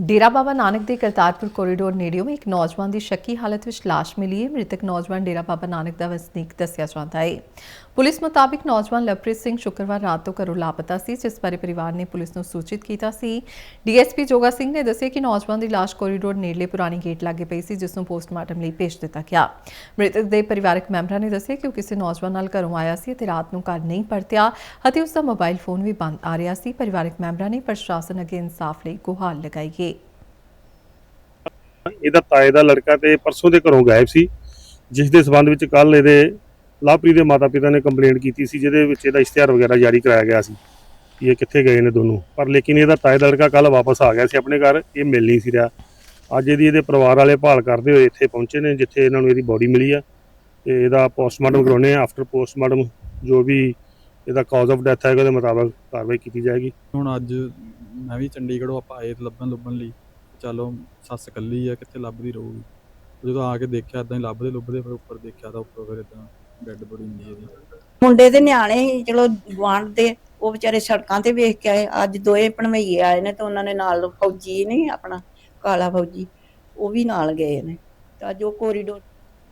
ਡੇਰਾ ਬਾਬਾ ਨਾਨਕ ਦੇ ਕਰਤਾਰਪੁਰ ਕੋਰੀਡੋਰ ਨੇੜਿਓਂ ਇੱਕ ਨੌਜਵਾਨ ਦੀ ਸ਼ੱਕੀ ਹਾਲਤ ਵਿੱਚ ਲਾਸ਼ ਮਿਲੀ ਹੈ। ਮ੍ਰਿਤਕ ਨੌਜਵਾਨ ਡੇਰਾ ਬਾਬਾ ਨਾਨਕ ਦਾ ਵਸਨੀਕ ਦੱਸਿਆ ਜਾਂਦਾ ਹੈ। ਪੁਲਿਸ ਮੁਤਾਬਿਕ ਨੌਜਵਾਨ ਲਵਪ੍ਰੀਤ ਸਿੰਘ ਸ਼ੁੱਕਰਵਾਰ ਰਾਤ ਤੋਂ ਘਰੋਂ ਲਾਪਤਾ ਸੀ, ਜਿਸ ਬਾਰੇ ਪਰਿਵਾਰ ਨੇ ਪੁਲਿਸ ਨੂੰ ਸੂਚਿਤ ਕੀਤਾ ਸੀ। ਡੀਐਸਪੀ ਜੋਗਾ ਸਿੰਘ ਨੇ ਦੱਸਿਆ ਕਿ ਨੌਜਵਾਨ ਦੀ ਲਾਸ਼ ਕੋਰੀਡੋਰ ਨੇੜਲੇ ਪੁਰਾਣੀ ਗੇਟ ਲਾਗੇ ਪਈ ਸੀ, ਜਿਸ ਨੂੰ ਪੋਸਟਮਾਰਟਮ ਲਈ ਭੇਜ ਦਿੱਤਾ ਗਿਆ। ਮ੍ਰਿਤਕ ਦੇ ਪਰਿਵਾਰਕ ਮੈਂਬਰਾਂ ਨੇ ਦੱਸਿਆ ਕਿ ਉਹ ਕਿਸੇ ਨੌਜਵਾਨ ਨਾਲ ਘਰੋਂ ਆਇਆ ਸੀ ਅਤੇ ਰਾਤ ਨੂੰ ਘਰ ਨਹੀਂ ਪਰਤਿਆ ਅਤੇ ਉਸ ਦਾ ਮੋਬਾਈਲ ਫੋਨ ਵੀ ਬੰਦ ਆ ਰਿਹਾ ਸੀ। ਪਰਿਵਾਰਕ ਮੈਂਬਰਾਂ ਨੇ ਪ੍ਰਸ਼ਾਸਨ ਅੱਗੇ ਇਨਸਾਫ ਲਈ ਗੁਹਾਰ ਲਗਾਈ ਹੈ। ਇਹਦਾ ਤਾਏ ਦਾ ਲੜਕਾ ਤੇ ਪਰਸੋਂ ਦੇ ਘਰੋਂ ਗਾਇਬ ਸੀ, ਜਿਸ ਦੇ ਸਬੰਧ ਵਿੱਚ ਕੱਲ ਇਹਦੇ ਲਵਪ੍ਰੀਤ ਦੇ ਮਾਤਾ-ਪਿਤਾ ਨੇ ਕੰਪਲੇਂਟ ਕੀਤੀ ਸੀ, ਜਿਹਦੇ ਵਿੱਚ ਇਹਦਾ ਇਸ਼ਤਿਹਾਰ ਵਗੈਰਾ ਜਾਰੀ ਕਰਾਇਆ ਗਿਆ ਸੀ ਕਿ ਇਹ ਕਿੱਥੇ ਗਏ ਨੇ ਦੋਨੋਂ। ਪਰ ਲੇਕਿਨ ਇਹਦਾ ਤਾਏ ਦਾ ਲੜਕਾ ਕੱਲ ਵਾਪਸ ਆ ਗਿਆ ਸੀ ਆਪਣੇ ਘਰ, ਇਹ ਮਿਲ ਨਹੀਂ ਸੀ ਰਿਹਾ। ਅੱਜ ਇਹਦੀ ਇਹਦੇ ਪਰਿਵਾਰ ਵਾਲੇ ਭਾਲ ਕਰਦੇ ਹੋਏ ਇੱਥੇ ਪਹੁੰਚੇ ਨੇ, ਜਿੱਥੇ ਇਹਨਾਂ ਨੂੰ ਇਹਦੀ ਬੋਡੀ ਮਿਲੀ ਆ। ਤੇ ਇਹਦਾ ਪੋਸਟਮਾਰਟਮ ਕਰਾਉਣੇ ਆ। ਆਫਟਰ ਪੋਸਟਮਾਰਟਮ ਜੋ ਵੀ ਇਹਦਾ ਕਾਜ਼ ਆਫ ਡੈਥ ਹੈ ਉਹਦੇ ਮੁਤਾਬਕ ਕਾਰਵਾਈ ਕੀਤੀ ਜਾਏਗੀ। ਹੁਣ ਅੱਜ ਮੈਂ ਵੀ ਚੰਡੀਗੜ੍ਹੋਂ ਆਪਾਂ ਆਏ ਲੱਭਣ ਲੁੱਭਣ ਲਈ। ਚਲੋ, ਸੱਸ ਇਕੱਲੀ ਆ, ਕਿੱਥੇ ਲੱਭਦੀ ਰਹੂਗੀ? ਜਦੋਂ ਆ ਕੇ ਦੇਖਿਆ ਇਦਾਂ ਹੀ ਲੱਭਦੇ ਲੁੱਭਦੇ ਫਿਰ ਉੱਪਰ ਦੇਖਿਆ ਤਾਂ ਉੱਪਰ ਫਿਰ ਇਦਾਂ ਡੈੱਡ ਬੋਡੀ ਮਿਲੀ ਇਹਦੀ ਮੁੰਡੇ ਦੇ ਨਿਆਣੇ ਸੀ, ਚਲੋ ਗੁਆਂਢ ਦੇ, ਉਹ ਵਿਚਾਰੇ ਸੜਕਾਂ ਤੇ ਵੇਖ ਕੇ ਆਏ, ਅੱਜ ਦੋਏ ਭਣਵਈਏ ਆਏ ਨੇ ਤੇ ਉਹਨਾਂ ਨੇ ਨਾਲ ਫੌਜੀ ਨਹੀਂ ਆਪਣਾ, ਕਾਲਾ ਫੌਜੀ, ਉਹ ਵੀ ਨਾਲ ਗਏ ਨੇ। ਤਾਂ ਜੋ ਕੋਰੀਡੋਰ